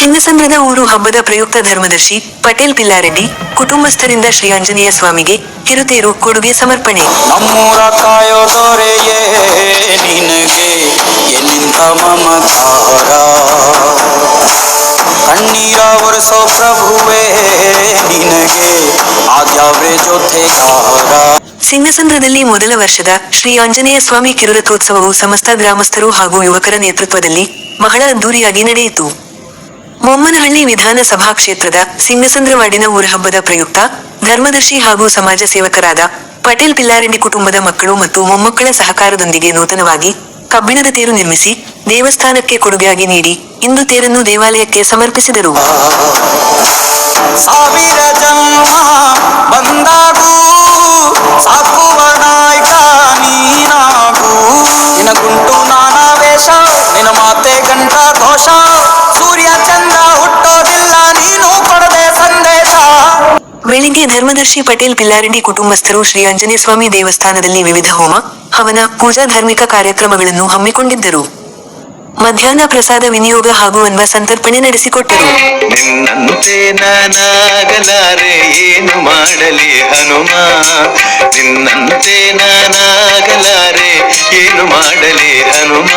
ಸಿಂಗಸಂದ್ರದ ಊರು ಹಬ್ಬದ ಪ್ರಯುಕ್ತ ಧರ್ಮದರ್ಶಿ ಪಟೇಲ್ ಪಿಲ್ಲಾರೆಡ್ಡಿ ಕುಟುಂಬಸ್ಥರಿಂದ ಶ್ರೀ ಆಂಜನೇಯ ಸ್ವಾಮಿಗೆ ಕಿರುತೇರು ಕೊಡುಗೆ ಸಮರ್ಪಣೆ. ನಮ್ಮೂರ ಕಾಯೋ ದೊರೆಯೇ ನಿನಗೆ ಎನ್ನಿಂತ ಮಮಕಾರ ಕಣ್ಣೀರ ಒರೆಸೋ ಪ್ರಭುವೇ ನಿನಗೆ ಆದ್ಯಾವ್ರೆ ಜೊತೆಗಾರ? ಸಿಂಗಸಂದ್ರದಲ್ಲಿ ಮೊದಲ ವರ್ಷದ ಶ್ರೀ ಆಂಜನೇಯ ಸ್ವಾಮಿ ಕಿರುರಥೋತ್ಸವವು ಸಮಸ್ತ ಗ್ರಾಮಸ್ಥರು ಹಾಗೂ ಯುವಕರ ನೇತೃತ್ವದಲ್ಲಿ ಬಹಳ ಅದ್ದೂರಿಯಾಗಿ ನಡೆಯಿತು. ಮೊಮ್ಮನಹಳ್ಳಿ ವಿಧಾನಸಭಾ ಕ್ಷೇತ್ರದ ಸಿಂಗಸಂದ್ರ ವಾರ್ಡಿನ ಊರಹಬ್ಬದ ಪ್ರಯುಕ್ತ ಧರ್ಮದರ್ಶಿ ಹಾಗೂ ಸಮಾಜ ಸೇವಕರಾದ ಪಟೇಲ್ ಪಿಲ್ಲಾರೆಡ್ಡಿ ಕುಟುಂಬದ ಮಕ್ಕಳು ಮತ್ತು ಮೊಮ್ಮಕ್ಕಳ ಸಹಕಾರದೊಂದಿಗೆ ನೂತನವಾಗಿ ಕಬ್ಬಿಣದ ತೇರು ನಿರ್ಮಿಸಿ ದೇವಸ್ಥಾನಕ್ಕೆ ಕೊಡುಗೆಯಾಗಿ ನೀಡಿ ಇಂದು ತೇರನ್ನು ದೇವಾಲಯಕ್ಕೆ ಸಮರ್ಪಿಸಿದರು. ನಿನಗುಂಟು ನಾನಾ ವೇಷ ನಿನ ಮಾತೆ ಬೆಳಿಗ್ಗೆ ಧರ್ಮದರ್ಶಿ ಪಟೇಲ್ ಪಿಲ್ಲಾರೆಡ್ಡಿ ಕುಟುಂಬಸ್ಥರು ಶ್ರೀ ಆಂಜನೇಯ ಸ್ವಾಮಿ ದೇವಸ್ಥಾನದಲ್ಲಿ ವಿವಿಧ ಹೋಮ, ಹವನ, ಪೂಜಾ ಧಾರ್ಮಿಕ ಕಾರ್ಯಕ್ರಮಗಳನ್ನು ಹಮ್ಮಿಕೊಂಡಿದ್ದರು. ಮಧ್ಯಾಹ್ನ ಪ್ರಸಾದ ವಿನಿಯೋಗ ಹಾಗೂ ಅನ್ವ ಸಂತರ್ಪಣೆ ನಡೆಸಿಕೊಟ್ಟರು. ನಿನ್ನಂತೆ ನಾನಾಗಲಾರೆ ಏನು ಮಾಡಲಿ ಹನುಮ? ನಿನ್ನಂತೆ ನಾನಾಗಲಾರೆ ಏನು ಮಾಡಲಿ ಹನುಮ?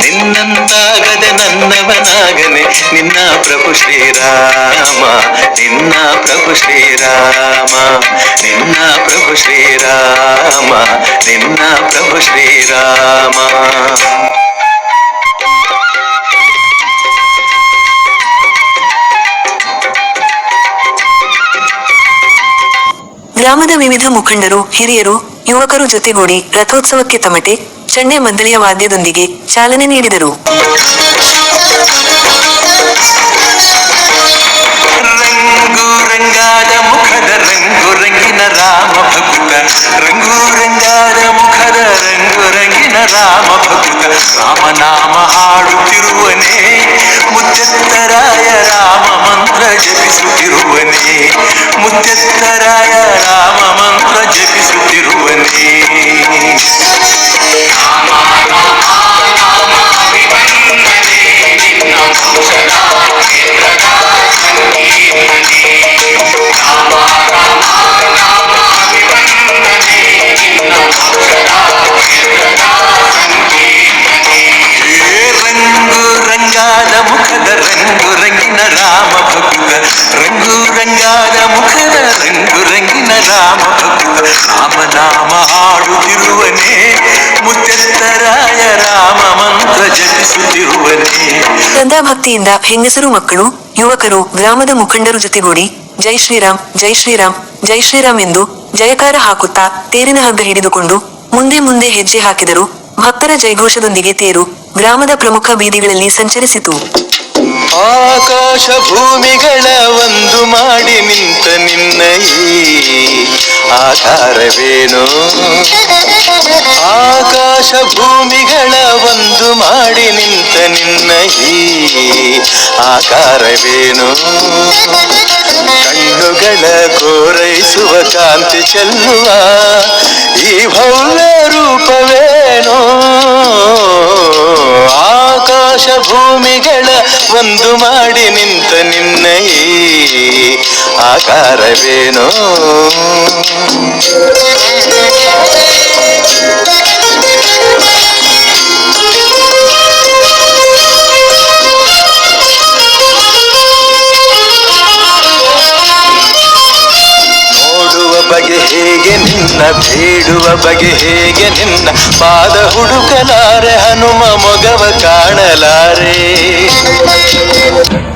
ನಿನ್ನಂತಾಗದ ನನ್ನವನಾಗನೆ, ನಿನ್ನ ಪ್ರಭು ಶ್ರೀರಾಮ, ನಿನ್ನ ಪ್ರಭು ಶ್ರೀರಾಮ, ನಿನ್ನ ಪ್ರಭು ಶ್ರೀರಾಮ, ನಿನ್ನ ಪ್ರಭು ಶ್ರೀರಾಮ. ಗ್ರಾಮದ ವಿವಿಧ ಮುಖಂಡರು, ಹಿರಿಯರು, ಯುವಕರು ಜೊತೆಗೂಡಿ ರಥೋತ್ಸವಕ್ಕೆ ತಮಟೆ ಚಂಡೆ ಮಂದಳಿಯ ವಾದ್ಯದೊಂದಿಗೆ ಚಾಲನೆ ನೀಡಿದರು. ರಾಮ ಭಕ್ತ ಹಾಡುತ್ತಿರುವನೇ ಮುಖದ ರಂಗು ರಂಗಿನ ರಾಮ ಭಕ್ತ ರಾಮನಾಮ ಹಾಡುತ್ತಿರುವನೇ ಮುತ್ತೆತ್ತರಾಯ ರಾಮ ಮಂತ್ರ ಜಪಿಸುತ್ತಿರುವನೇ ಮುತ್ತೆತ್ತರಾಯ ರಾಮ ಮಂತ್ರ ಜಪಿಸುತ್ತಿರುವನೇ ಏ ರಾಮನಾಮ ಹಾಡುತ್ತಿರುವನೆ ಮುತ್ತೆತ್ತರಾಯ ರಾಮ ಮಂತ್ರ ಜಪಿಸುತ್ತಿರುವನೇ. ಶ್ರದ್ಧಾಭಕ್ತಿಯಿಂದ ಹೆಂಗಸರು ಮಕ್ಕಳು, ಯುವಕರು, ಗ್ರಾಮದ ಮುಖಂಡರು ಜೊತೆಗೂಡಿ ಜೈ ಶ್ರೀರಾಮ್ ಜೈ ಶ್ರೀರಾಮ್ ಜೈ ಶ್ರೀರಾಮ್ ಎಂದು ಜಯಕಾರ ಹಾಕುತ್ತಾ ತೇರಿನ ಹಗ್ಗ ಹಿಡಿದುಕೊಂಡು ಮುಂದೆ ಮುಂದೆ ಹೆಜ್ಜೆ ಹಾಕಿದರು ಭಕ್ತರ ಜೈಘೋಷದೊಂದಿಗೆ ತೇರು ಗ್ರಾಮದ ಪ್ರಮುಖ ಬೀದಿಗಳಲ್ಲಿ ಸಂಚರಿಸಿತು. ಆಕಾಶ ಭೂಮಿಗಳ ಒಂದು ಮಾಡಿ ನಿಂತ ನಿನ್ನ. ಈ ಆಕಾರವೇನು ಆಕಾಶ ಭೂಮಿಗಳ ಒಂದು ಮಾಡಿ ನಿಂತ ನಿನ್ನ. ಈ ಆಕಾರವೇನು? ಕಣ್ಣುಗಳ ಕೋರೈಸುವ ಕಾಂತಿ ಚೆಲ್ಲುವ ಈ ಭವ್ಯ ರೂಪವೇನೋ? ಆಕಾಶ ಭೂಮಿಗಳ ಒಂದು ಮಾಡಿ ನಿಂತ ನಿನ್ನ ಈ ಆಕಾರವೇನೋ? ಬಗೆ ಹೇಗೆ ನಿನ್ನ ಬೇಡುವ ಬಗೆ ಹೇಗೆ ನಿನ್ನ ಪಾದ ಹುಡುಕಲಾರೆ, ಹನುಮ ಮೊಗವ ಕಾಣಲಾರೆ.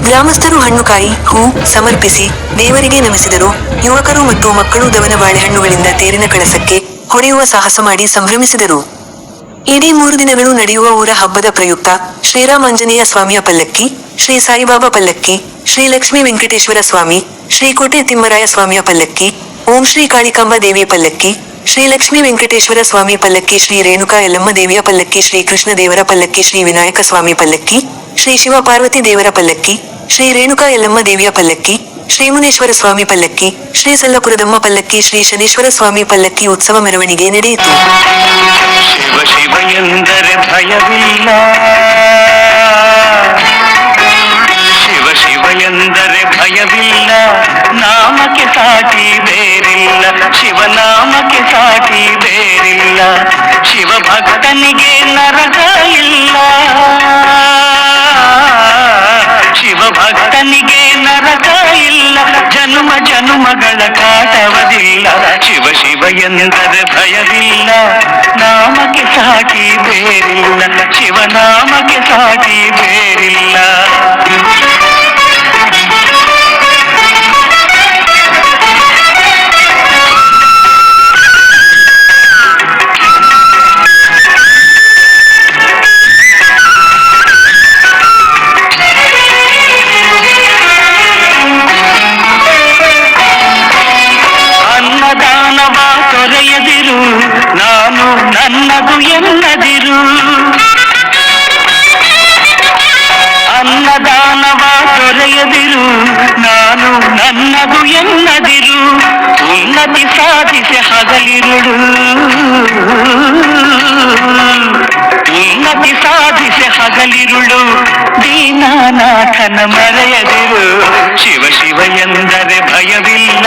ಗ್ರಾಮಸ್ಥರು ಹಣ್ಣುಕಾಯಿ ಹೂ ಸಮರ್ಪಿಸಿ ದೇವರಿಗೆ ನಮಿಸಿದರು ಯುವಕರು ಮತ್ತು ಮಕ್ಕಳು ದವನ ಬಾಳೆಹಣ್ಣುಗಳಿಂದ ತೇರಿನ ಕಳಸಕ್ಕೆ ಹೊಡೆಯುವ ಸಾಹಸ ಮಾಡಿ ಸಂಭ್ರಮಿಸಿದರು. ಇಡೀ ಮೂರು ದಿನಗಳು ನಡೆಯುವ ಊರ ಹಬ್ಬದ ಪ್ರಯುಕ್ತ ಶ್ರೀರಾಮಾಂಜನೇಯ ಸ್ವಾಮಿಯ ಪಲ್ಲಕ್ಕಿ, ಶ್ರೀ ಸಾಯಿಬಾಬಾ ಪಲ್ಲಕ್ಕಿ, ಶ್ರೀ ಲಕ್ಷ್ಮೀ ವೆಂಕಟೇಶ್ವರ ಸ್ವಾಮಿ, ಶ್ರೀ ಕೋಟೆ ತಿಮ್ಮರಾಯ ಸ್ವಾಮಿಯ ಪಲ್ಲಕ್ಕಿ ಓಂ ಶ್ರೀ ಕಾಳಿಕಾಂಬ ದೇವಿ ಪಲ್ಲಕ್ಕಿ, ಶ್ರೀ ಲಕ್ಷ್ಮೀ ವೆಂಕಟೇಶ್ವರ ಸ್ವಾಮಿ ಪಲ್ಲಕ್ಕಿ, ಶ್ರೀ ರೇಣುಕಾ ಯಲ್ಲಮ್ಮ ದೇವಿಯ ಪಲ್ಲಕ್ಕಿ, ಶ್ರೀ ಕೃಷ್ಣ ದೇವರ ಪಲ್ಲಕ್ಕಿ, ಶ್ರೀ ವಿನಾಯಕ ಸ್ವಾಮಿ ಪಲ್ಲಕ್ಕಿ, ಶ್ರೀ ಶಿವ ಪಾರ್ವತಿ ದೇವರ ಪಲ್ಲಕ್ಕಿ, ಶ್ರೀ ರೇಣುಕಾ ಯಲ್ಲಮ್ಮ ದೇವಿಯ ಪಲ್ಲಕ್ಕಿ, ಶ್ರೀ ಮುನೇಶ್ವರ ಸ್ವಾಮಿ ಪಲ್ಲಕ್ಕಿ, ಶ್ರೀ ಸಲ್ಲಪುರದಮ್ಮ ಪಲ್ಲಕ್ಕಿ, ಶ್ರೀ ಶನೇಶ್ವರ ಸ್ವಾಮಿ ಪಲ್ಲಕ್ಕಿ ಉತ್ಸವ ಮೆರವಣಿಗೆ ನಡೆಯಿತು. ಎಂದರೆ ಭಯವಿಲ್ಲ ನಾಮಕ್ಕೆ ಸಾಟಿ ಬೇರಿಲ್ಲ, ಶಿವನಾಮಕ್ಕೆ ಸಾಟಿ ಬೇರಿಲ್ಲ ಶಿವಭಕ್ತನಿಗೆ ನರಕ ಇಲ್ಲ. ಶಿವಭಕ್ತನಿಗೆ ನರಕ ಇಲ್ಲ, ಜನುಮ ಜನುಮಗಳ ಕಾಟವದಿಲ್ಲ, ಶಿವ ಶಿವ ಎಂದರೆ ಭಯವಿಲ್ಲ, ನಾಮಕ್ಕೆ ಸಾಟಿ ಬೇರಿಲ್ಲ, ಶಿವನಾಮಕ್ಕೆ ಸಾಟಿ ಬೇರಿಲ್ಲ. ಉನ್ನತಿ ಸಾಧಿಸಿ ಹಗಲಿರುಳು ದೀನಾನಾಥನ ಮರೆಯದಿರು. ಶಿವ ಶಿವ ಎಂದರೆ ಭಯವಿಲ್ಲ,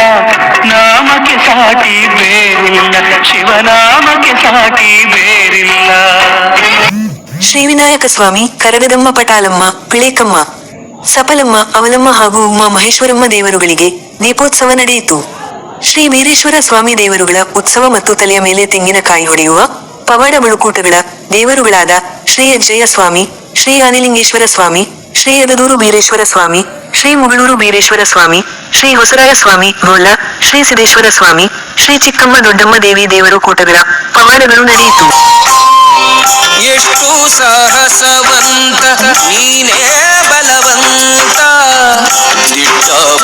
ನಾಮಕ್ಕೆ ಸಾಟಿ ಬೇರಿಲ್ಲ, ಶಿವನಾಮಕ್ಕೆ ಸಾಟಿ ಬೇರಿಲ್ಲ. ಶ್ರೀವಿನಾಯಕ ಸ್ವಾಮಿ, ಕರಗದಮ್ಮ ಪಟಾಲಮ್ಮ, ಪಿಳೇಕಮ್ಮ, ಸಪಲಮ್ಮ, ಅವಲಮ್ಮ ಹಾಗೂ ಉಮ್ಮ ಮಹೇಶ್ವರಮ್ಮ ದೇವರುಗಳಿಗೆ ದೀಪೋತ್ಸವ ನಡೆಯಿತು. ಶ್ರೀ ವೀರೇಶ್ವರ ಸ್ವಾಮಿ ದೇವರುಗಳ ಉತ್ಸವ ಮತ್ತು ತಲೆಯ ಮೇಲೆ ತೆಂಗಿನಕಾಯಿ ಹೊಡೆಯುವ ಪವಾಡ ಮುಳುಕೂಟಗಳ ದೇವರುಗಳಾದ ಶ್ರೀ ಅಜ್ಜಯ್ಯ ಸ್ವಾಮಿ, ಶ್ರೀ ಆನಿಲಿಂಗೇಶ್ವರ ಸ್ವಾಮಿ, ಶ್ರೀ ಯದದೂರು ಬೀರೇಶ್ವರ ಸ್ವಾಮಿ, ಶ್ರೀ ಮುಗಳೂರು ಬೀರೇಶ್ವರ ಸ್ವಾಮಿ, ಶ್ರೀ ಹೊಸರಾಯ ಸ್ವಾಮಿ ಗೋಳ ಶ್ರೀ ಸಿದ್ದೇಶ್ವರ ಸ್ವಾಮಿ, ಶ್ರೀ ಚಿಕ್ಕಮ್ಮ ದೊಡ್ಡಮ್ಮ ದೇವಿ ದೇವರು ಕೂಟಗಳ ಪವಾಡಗಳು ನಡೆಯಿತು. ಎಷ್ಟು ಸಾಹಸವಂತ, ನೀನೇ ಬಲವಂತ.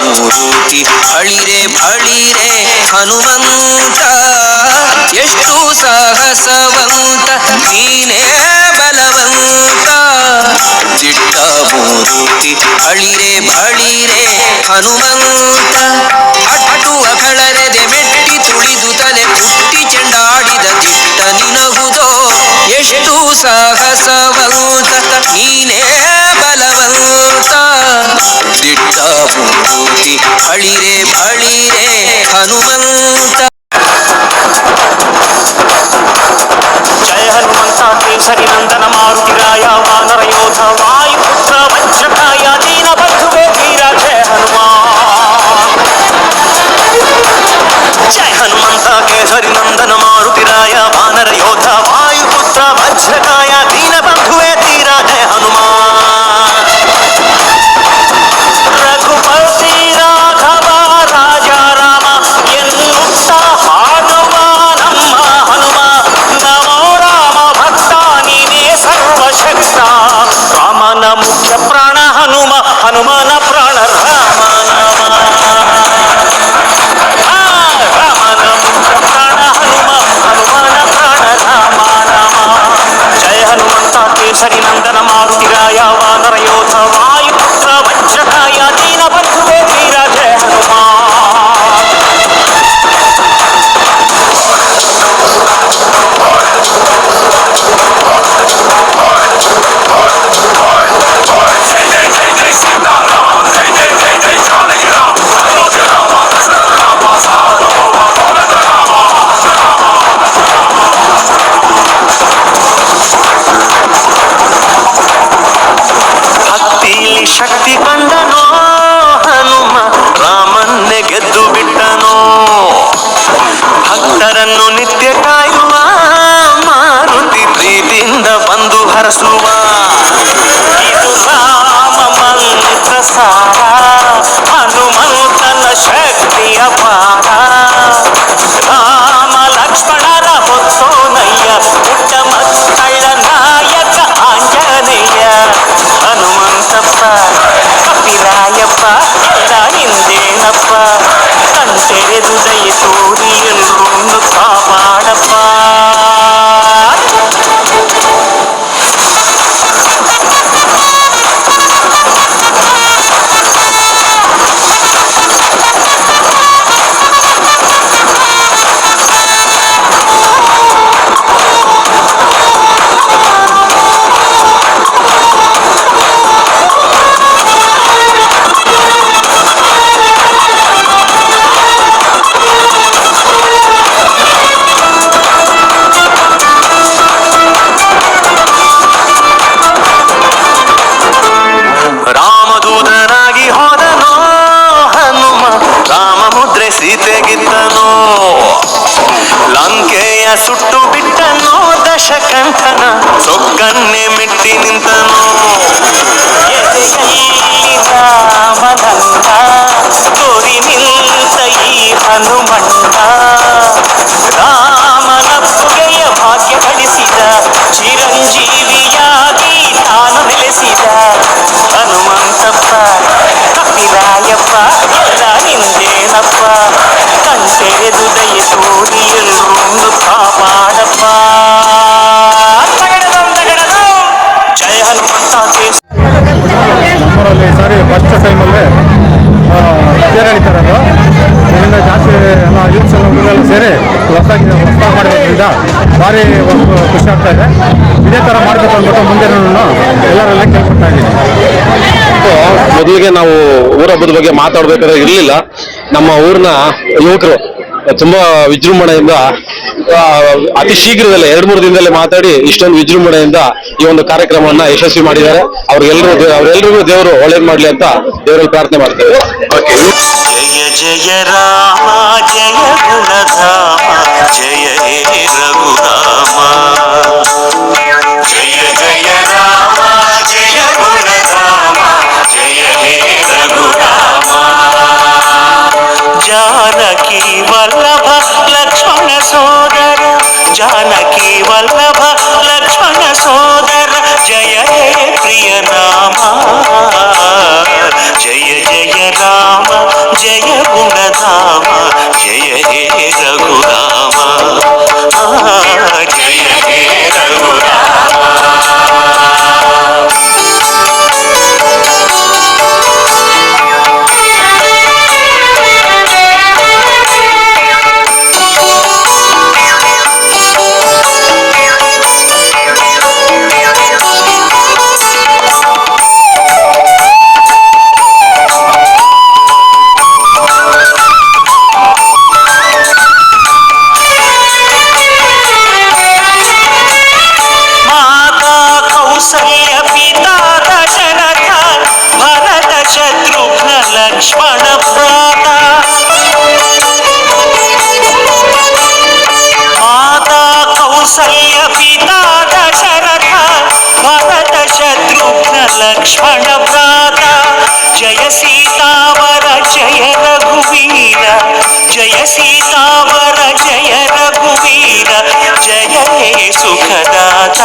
ಮೂರುತಿ ಅಳಿರೆ ಬಳಿರೆ ಹನುಮಂತ ಎಷ್ಟು ಸಾಹಸವಂತ ನೀನೇ. प्राण हनुमा हनुमान ಸುಟ್ಟು ಬಿಟ್ಟನೋ ದಶಕಂಠನ ಸೊಕ್ಕನ್ನೇ ಮೆಟ್ಟಿ ನಿಂತನೋ ಮನಂದ ತೋರಿ ನಿಂತ ಈ ಹನುಮಂತ ಭಾರಿ ಒಂದು ಖುಷಿ ಆಗ್ತಾ ಇದೆ. ಇದೇ ಥರ ಮಾಡಬೇಕು ಅಂದ್ಬಿಟ್ಟು ಮುಂದೆ ಎಲ್ಲರೆಲ್ಲ ಕೇಳ್ಕೊತಾ ಇದ್ದೀನಿ. ಮೊದಲಿಗೆ ನಾವು ಊರ ಹಬ್ಬದ ಬಗ್ಗೆ ಮಾತಾಡ್ಬೇಕಾದ್ರೆ ಇರಲಿಲ್ಲ. ನಮ್ಮ ಊರಿನ ಯುವಕರು ತುಂಬಾ ವಿಜೃಂಭಣೆಯಿಂದ ಅತಿ ಶೀಘ್ರದಲ್ಲೇ ಎರಡ್ ಮೂರು ದಿನದಲ್ಲೇ ಮಾತಾಡಿ ಇಷ್ಟೊಂದು ವಿಜೃಂಭಣೆಯಿಂದ ಈ ಒಂದು ಕಾರ್ಯಕ್ರಮವನ್ನ ಯಶಸ್ವಿ ಮಾಡಿದ್ದಾರೆ. ಅವ್ರಿಗೆಲ್ಲರೂ ಅವರೆಲ್ಲರಿಗೂ ದೇವರು ಒಳ್ಳೇದು ಮಾಡ್ಲಿ ಅಂತ ದೇವರಲ್ಲಿ ಪ್ರಾರ್ಥನೆ ಮಾಡ್ತೇವೆ. ಜಯ ಜಯ ರಾಮ ಜಯ ಜಯ Anak ಶತ್ರುಘ್ನ ಲಕ್ಷ್ಮಣ ಭ್ರಾತ ಜಯ ಸೀತಾವರ ಜಯ ರಘುವೀರ ಜಯ ಸೀತಾವರ ಜಯ ರಘುವೀರ ಜಯ ಹೇ ಸುಖದಾತ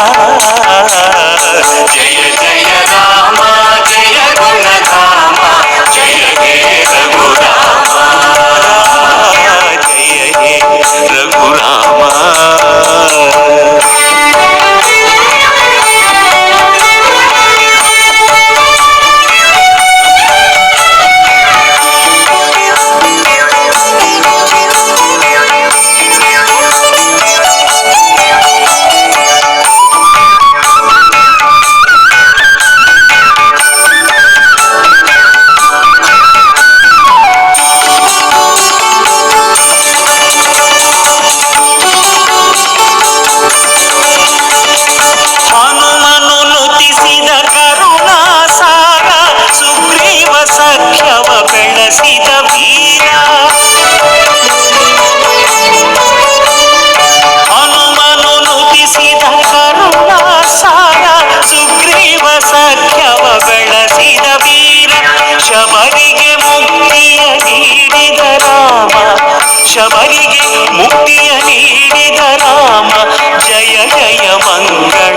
ಜಯ